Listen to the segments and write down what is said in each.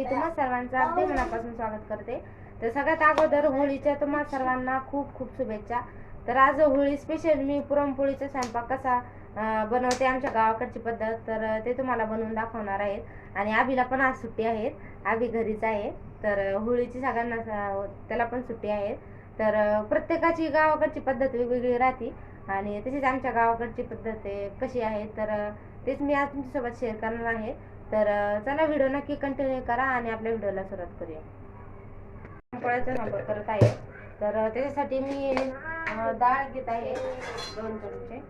मी तुम्हा सर्वांचं अगदी मनापासून स्वागत करते. तर सगळ्यात अगोदर होळीच्या तुम्हा सर्वांना खूप खूप शुभेच्छा. तर आज होळी स्पेशल मी पुरणपोळीचा स्वयंपाक कसा बनवते आमच्या गावाकडची पद्धत तर ते तुम्हाला बनवून दाखवणार आहेत. आणि आबीला पण आज सुट्टी आहेत आबी घरीच आहे. तर होळीची सगळ्यांना त्याला पण सुट्टी आहे. तर प्रत्येकाची गावाकडची पद्धत वेगवेगळी राहते. आणि तशीच आमच्या गावाकडची पद्धत कशी आहे तर तेच मी आज तुमच्यासोबत शेअर करणार आहे. तर चला व्हिडिओ नक्की कंटिन्यू करा आणि आपल्या व्हिडिओला सुरुवात करूया. पोळ्याचा स्वयंपाक करत आहे. तर त्याच्यासाठी मी डाळ घेत आहे. दोन चमचे.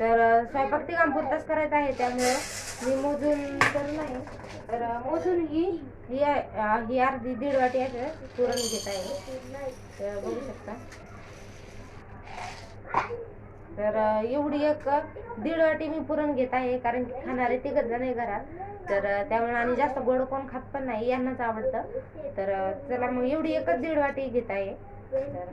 तर स्वयंपाक ते पुरताच करायचा आहे त्यामुळं मी मोजून तर नाही. तर मोजून ही ही ही अर्धी दीड वाटी आहे पुरण घेत आहे. तर बघू शकता. तर एवढी एक दीड वाटी मी पुरण घेत आहे कारण की खाणारे तिघच जण आहे घरात. तर त्यामुळे आणि जास्त गोड कोण खात पण नाही यांनाच आवडतं. तर चला मग एवढी एकच दीड वाटी घेत आहे. तर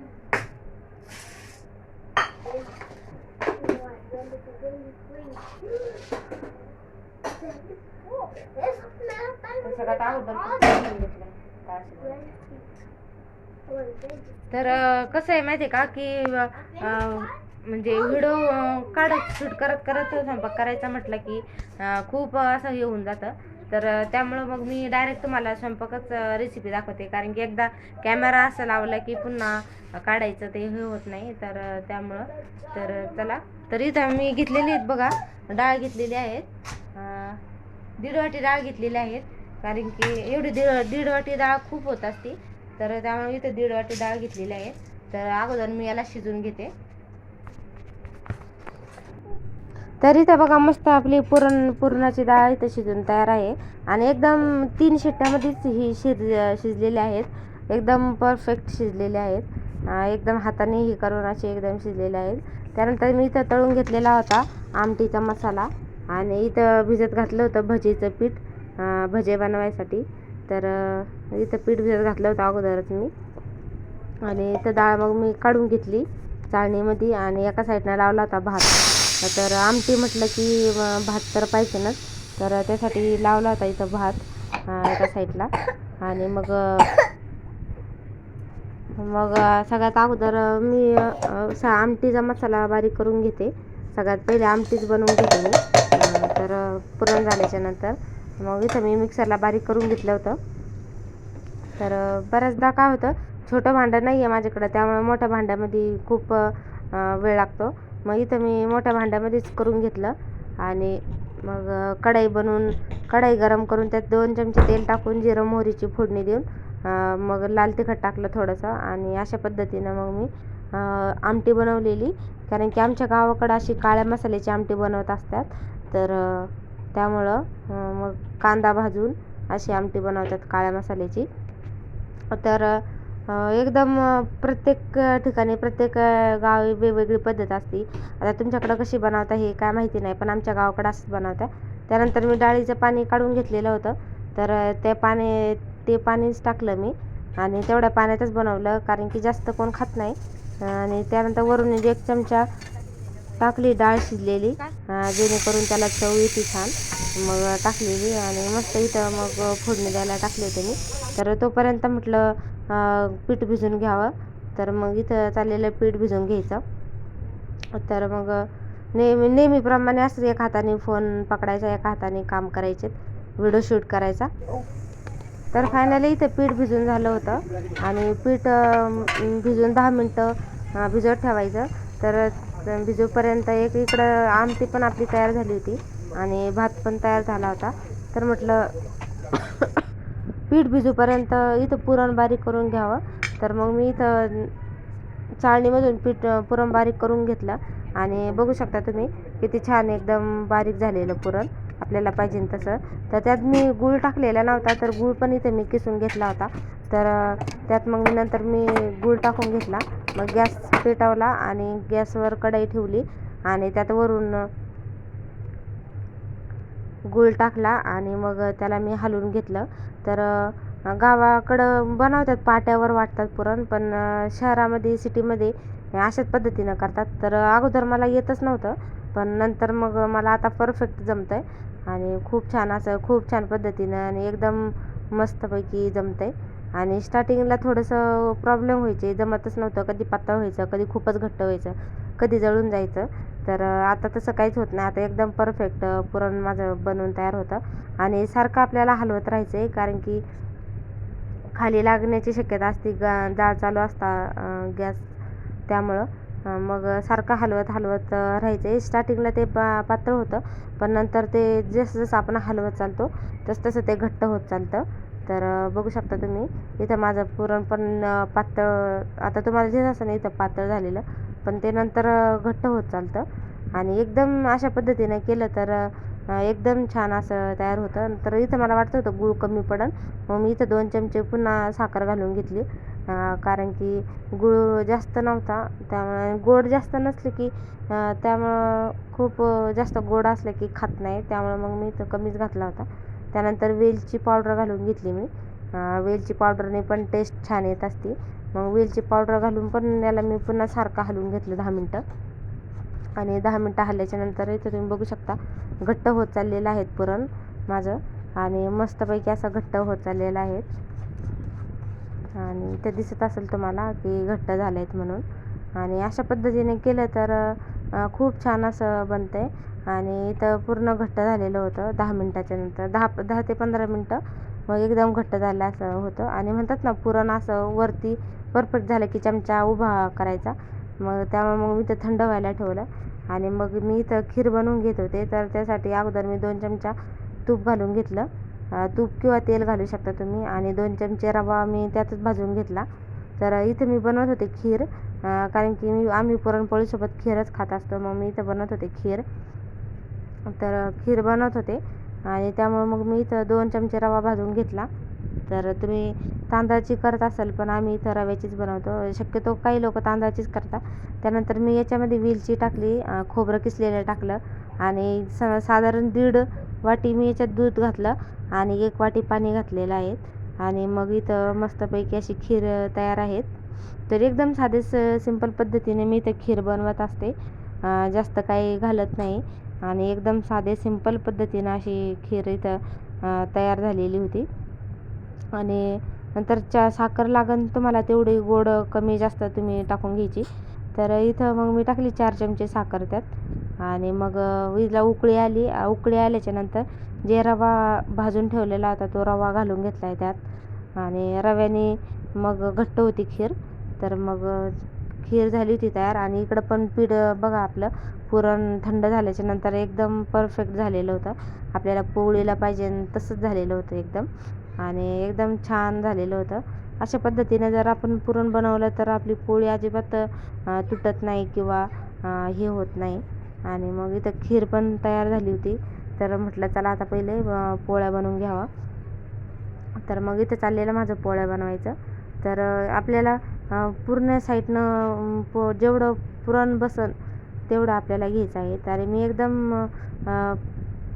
तर सगळ्यात अगोदर घेतलं. तर कसं आहे माहिती आहे का की म्हणजे व्हिडिओ काढत शूट करत करत स्वयंपाक करायचा म्हटलं की खूप असं हे होऊन जातं. तर त्यामुळं मग मी डायरेक्ट तुम्हाला स्वयंपाकच रेसिपी दाखवते. कारण की एकदा कॅमेरा असं लावला की पुन्हा काढायचं ते हे होत नाही. तर त्यामुळं तर चला. तर इथं मी घेतलेली आहेत बघा डाळ घेतलेली आहेत. दीड वाटी डाळ घेतलेली आहेत. कारण की एवढी दीड दीड वाटी डाळ खूप होत असते. तर त्यामुळे इथं दीड वाटी डाळ घेतलेली आहे. तर अगोदर मी याला शिजून घेते. तर इथं बघा मस्त आपली पुरण पुरणाची डाळ इथं शिजून तयार आहे. आणि एकदम तीन शिट्ट्यामध्येच ही शिज शिजलेली आहेत. एकदम परफेक्ट शिजलेले आहेत. एकदम हाताने ही करून अशी एकदम शिजलेले आहेत. त्यानंतर मी इथं तळून घेतलेला होता आमटीचा मसाला. आणि इथं भिजत घातलं होतं भजीचं पीठ भजे बनवायसाठी. तर इथं पीठ भिजत घातलं होतं अगोदरच मी. आणि इथं डाळ मग मी काढून घेतली चाळणीमध्ये. आणि एका साईडनं लावला होता भात. तर आमटी म्हटलं की भात तर पाहिजे ना तर त्यासाठी लावला होता इथं भात एका साईडला. आणि मग मग सगळ्यात अगोदर मी स आमटीचा मसाला बारीक करून घेते. सगळ्यात पहिले आमटीच बनवून घेते मी. तर पुरण झाल्याच्यानंतर मग इथं मी मिक्सरला बारीक करून घेतलं होतं. तर बऱ्याचदा काय होतं छोटं भांडं नाही आहे माझ्याकडं त्यामुळे मोठ्या भांड्यामध्ये खूप वेळ लागतो. मग इथं मी मोठ्या भांड्यामध्येच करून घेतलं आणि मग कढाई बनवून कढाई गरम करून त्यात दोन चमचे तेल टाकून जिरं मोहरीची फोडणी देऊन मग लाल तिखट टाकलं थोडंसं आणि अशा पद्धतीनं मग मी आमटी बनवलेली. कारण की आमच्या गावाकडं अशी काळ्या मसाल्याची आमटी बनवत असतात. तर त्यामुळं मग कांदा भाजून अशी आमटी बनवतात काळ्या मसाल्याची. तर एकदम प्रत्येक ठिकाणी प्रत्येक गावी वेगवेगळी पद्धत असते. आता तुमच्याकडं कशी बनवता हे काय माहिती नाही पण आमच्या गावाकडं असंच बनवता त्यानंतर मी डाळीचं पाणी काढून घेतलेलं होतं. तर ते पाणी ते पाणीच टाकलं मी आणि तेवढ्या पाण्यातच बनवलं कारण की जास्त कोण खात नाही. आणि त्यानंतर वरून एक चमचा टाकली डाळ शिजलेली. जेणेकरून त्याला चव येते छान. मग टाकलेली आणि मस्त इथं मग फोडणी द्यायला टाकली होते मी. तर तोपर्यंत म्हटलं पीठ भिजून घ्यावं. तर मग इथं चाललेलं पीठ भिजून घ्यायचं. तर मग नेहमी नेहमीप्रमाणे असंच एका हाताने फोन पकडायचा एका हाताने काम करायचे. व्हिडिओ शूट करायचा. तर फायनली इथं पीठ भिजून झालं होतं. आणि पीठ भिजून दहा मिनटं भिजत ठेवायचं. तर भिजूपर्यंत एक इकडं आमटी पण आपली तयार झाली होती आणि भात पण तयार झाला होता तर म्हटलं पीठ भिजूपर्यंत इथं पुरण बारीक करून घ्यावं. तर मग मी इथं चाळणीमधून पीठ पुरण बारीक करून घेतलं. आणि बघू शकता तुम्ही किती छान एकदम बारीक झालेलं पुरण आपल्याला पाहिजे तसं. तर त्यात मी गूळ टाकलेला नव्हता तर गूळ पण इथे मी किसून घेतला होता. तर त्यात मग नंतर मी गूळ टाकून घेतला. मग गॅस पेटवला आणि गॅसवर कढई ठेवली आणि त्यात वरून गूळ टाकला आणि मग त्याला मी हलवून घेतलं. तर गावाकडं बनवतात पाट्यावर वाटतात पुरण पण शहरामध्ये सिटीमध्ये अशाच पद्धतीनं करतात. तर अगोदर मला येतच नव्हतं पण नंतर मग मला आता परफेक्ट जमतं आहे आणि खूप छान असं खूप छान पद्धतीनं आणि एकदम मस्तपैकी जमतं आहे आणि स्टार्टिंगला थोडंसं प्रॉब्लेम व्हायचे. जमतच नव्हतं. कधी पातळ व्हायचं कधी खूपच घट्ट व्हायचं कधी जळून जायचं. तर आता तसं काहीच होत नाही. आता एकदम परफेक्ट पुरण माझं बनवून तयार होतं. आणि सारखं आपल्याला हलवत राहायचं आहे कारण की खाली लागण्याची शक्यता असते. गा जाळ चालू असता गॅस त्यामुळं. मग सारखं हलवत हलवत राहायचं आहे स्टार्टिंगला ते पा पातळ होतं. पण नंतर ते जसं जसं आपण हलवत चालतो तसं तसं ते घट्ट होत चालतं. तर बघू शकता तुम्ही इथं माझं पुरण पण पातळ आता तुम्हाला दिसत असं ना इथं पातळ झालेलं पण ते नंतर घट्ट होत चालतं. आणि एकदम अशा पद्धतीने केलं तर एकदम छान असं तयार होतं. तर इथं मला वाटतं होतं गूळ कमी पडेल मग मी इथं दोन चमचे पुन्हा साखर घालून घेतली. कारण की गूळ जास्त नव्हता. त्यामुळे गोड जास्त नसले की त्यामुळं खूप जास्त गोड असलं की खात नाही. त्यामुळं मग मी इथं कमीच घातला होता. त्यानंतर वेलची पावडर घालून घेतली मी. वेलची पावडरने पण टेस्ट छान येत असते. मग वेलची पावडर घालून पण याला मी पुन्हा सारखं हलवून घेतलं दहा मिनटं. आणि दहा मिनटं हल्ल्याच्या नंतर इथं तुम्ही बघू शकता घट्ट होत चाललेलं आहेत पुरण माझं. आणि मस्तपैकी असं घट्ट होत चाललेलं आहेत आणि ते दिसत असेल तुम्हाला की घट्ट झाले आहेत म्हणून. आणि अशा पद्धतीने केलं तर खूप छान असं बनतं आहे आणि इथं पूर्ण घट्ट झालेलं होतं दहा मिनटाच्या नंतर. दहा दहा ते पंधरा मिनटं मग एकदम घट्ट झालं असं होतं. आणि म्हणतात ना पुरण असं वरती परफेक्ट झालं की चमचा उभा करायचा. मग त्यामुळे मग मी ते थंड व्हायला ठेवलं. आणि मग मी इथं खीर बनवून घेत होते. तर त्यासाठी अगोदर मी दोन चमचा तूप घालून घेतलं. तूप किंवा तेल घालू शकता तुम्ही. आणि दोन चमचे रवा मी त्यातच भाजून घेतला. तर इथं मी बनवत होते खीर. कारण की मी आम्ही पुरणपोळीसोबत खीरच खात असतो. मग मी इथं बनवत होते खीर. तर खीर बनवत होते. आणि त्यामुळे मग मी इथं दोन चमचे रवा भाजून घेतला. तर तुम्ही तांदळाची करत असाल पण आम्ही इथं रव्याचीच बनवतो. शक्यतो काही लोक तांदळाचीच करतात. त्यानंतर मी याच्यामध्ये वेलची टाकली खोबरं किसलेलं टाकलं. आणि स साधारण दीड वाटी मी याच्यात दूध घातलं आणि एक वाटी पाणी घातलेलं आहे. आणि मग इथं मस्तपैकी अशी खीर तयार आहेत. तर एकदम साधे स सिंपल पद्धतीने मी इथं खीर बनवत असते. जास्त काही घालत नाही. आणि एकदम साधे सिंपल पद्धतीनं अशी खीर इथं तयार झालेली होती. आणि नंतर चा साखर लागन तुम्हाला तेवढी गोड कमी जास्त तुम्ही टाकून घ्यायची. तर इथं मग मी टाकली चार चमचे साखर त्यात. आणि मग विजला उकळी आली. उकळी आल्याच्यानंतर जे रवा भाजून ठेवलेला होता तो रवा घालून घेतला आहे त्यात. आणि रव्याने मग घट्ट होती खीर. तर मग खीर झाली होती तयार आणि इकडं पण पीठ बघा आपलं पुरण थंड झाल्याच्यानंतर एकदम परफेक्ट झालेलं होतं. आपल्याला पोळीला पाहिजे तसंच झालेलं होतं एकदम. आणि एकदम छान झालेलं होतं. अशा पद्धतीने जर आपण पुरण बनवलं तर आपली पोळी अजिबात तुटत नाही किंवा हे होत नाही. आणि मग इथं खीर पण तयार झाली होती. तर म्हटलं चला आता पहिले पोळ्या बनवून घ्यावा. तर मग इथं चाललेलं माझं पोळ्या बनवायचं. तर आपल्याला पूर्ण साईडनं प पो जेवढं पुरण बसन तेवढं आपल्याला घ्यायचं आहे. तर मी एकदम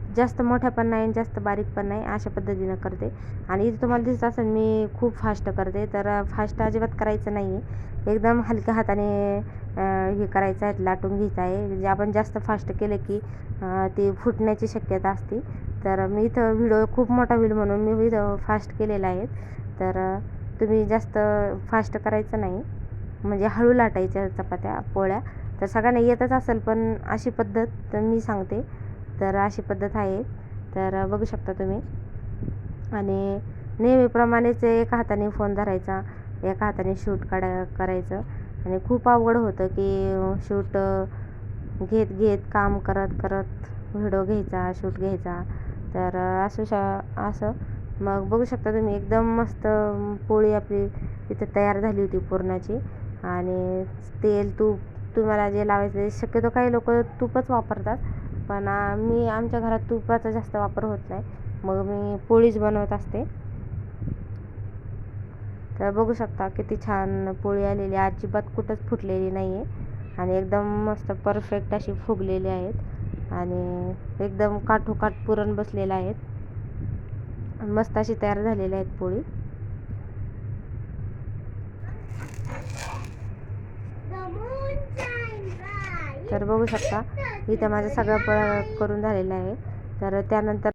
जास्त मोठ्या पण नाही आणि जास्त बारीक पण नाही अशा पद्धतीनं करते. आणि इथं तुम्हाला दिसत असेल मी खूप फास्ट करते. तर फास्ट अजिबात करायचं नाही. आहे एकदम हलक्या हाताने हे करायचं आहे लाटून घ्यायचं आहे. जे आपण जास्त फास्ट केलं की ते फुटण्याची शक्यता असते. तर मी इथं व्हिडिओ खूप मोठा होईल म्हणून मी इथं फास्ट केलेला आहे. तर तुम्ही जास्त फास्ट करायचं नाही. म्हणजे हळू लाटायच्या चपात्या पोळ्या. तर सगळ्यांना येतच असेल पण अशी पद्धत मी सांगते. तर अशी पद्धत आहे. तर बघू शकता तुम्ही. आणि नेहमीप्रमाणेच एका हाताने फोन धरायचा एका हाताने शूट काढा करायचं. आणि खूप अवघड होतं की शूट घेत घेत काम करत करत व्हिडिओ घ्यायचा शूट घ्यायचा. तर असू श असं. मग बघू शकता तुम्ही एकदम मस्त पोळी आपली इथं तयार झाली होती पुरणाची. आणि तेल तूप तुम्हाला जे लावायचं शक्यतो काही लोक तूपच वापरतात पण मी आमच्या घरात तुपाचा जास्त वापर होत नाही. मग मी पोळीच बनवत असते. तर बघू शकता किती छान पोळी आलेली आहे. अजिबात कुठंच फुटलेली नाही आहे आणि एकदम मस्त परफेक्ट अशी फुगलेली आहेत. आणि एकदम काठोकाठ पुरण बसलेलं आहेत. मस्त अशी तयार झालेली आहेत पोळी. तर बघू शकता इथं माझं सगळं पळ करून झालेलं आहे. तर त्यानंतर